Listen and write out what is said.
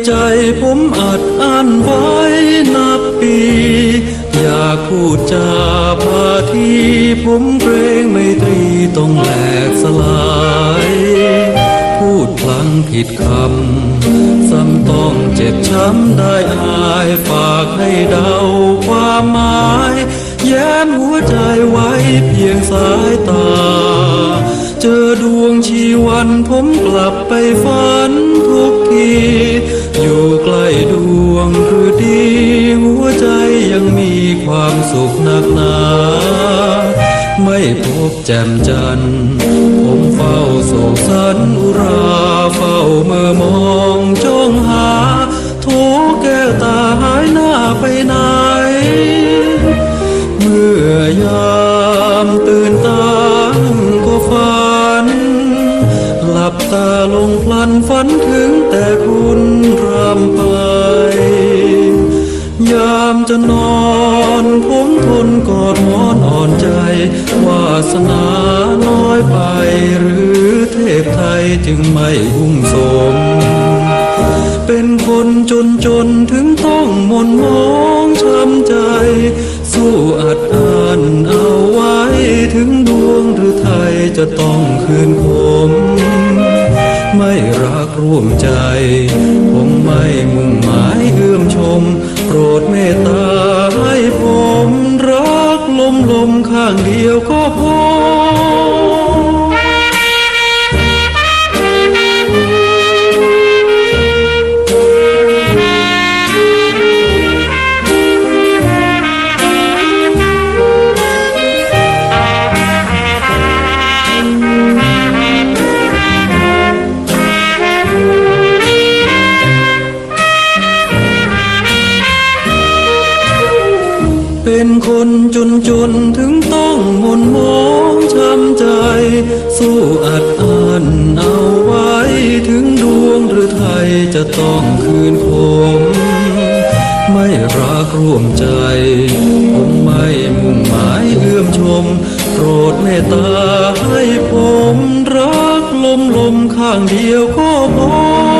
ในใจผมอัดอั้นไว้นับปี อยากพูดจาพาทีผมเกรงไม่ตรีต้องแหลกสลาย พูดพลังผิดคำซ้ำต้องเจ็บช้ำได้อายฝากให้เดาความหมาย แย้มหัวใจไว้เพียงสายตา เจอดวงชีวันผมกลับไปฝัน ความสุขหนักหนา ไม่พบแจ่มจันทร์ผมเฝ้าโศกสันอุราเฝ้าเมื่อมองจ้องหาโถแก้วตาหายหน้าไปไหน เมื่อยามตื่นตาก็ฝัน หลับตาลงพลันฝันถึงแต่คุณรำไป ยามจะนอน ทนกอดหมอนอ่อนใจ วาสนาน้อยไป หรือเทพไทยจึงไม่หุ้มสม เป็นคนจนจนถึงต้องมนมองช้ำใจ สู้อัดอันเอาไว้ถึงดวงหรือไทยจะต้องคืนผมไม่รักร่วมใจผมไม่มุ่งหมายเอื้อมชม โปรดเมตตา ลมข้า เดียวก็พอเป็นคนจนจนถึงต้องหมนมองช้ำใจ สู้อัดอันเอาไว้ ถึงดวงหรือไทยจะต้องคืนผมไม่รักร่วมใจ ผมไม่มุ่งหมายเอื้อมชม โปรดเมตตาให้ผมรักลมลมข้างเดียวก็พอ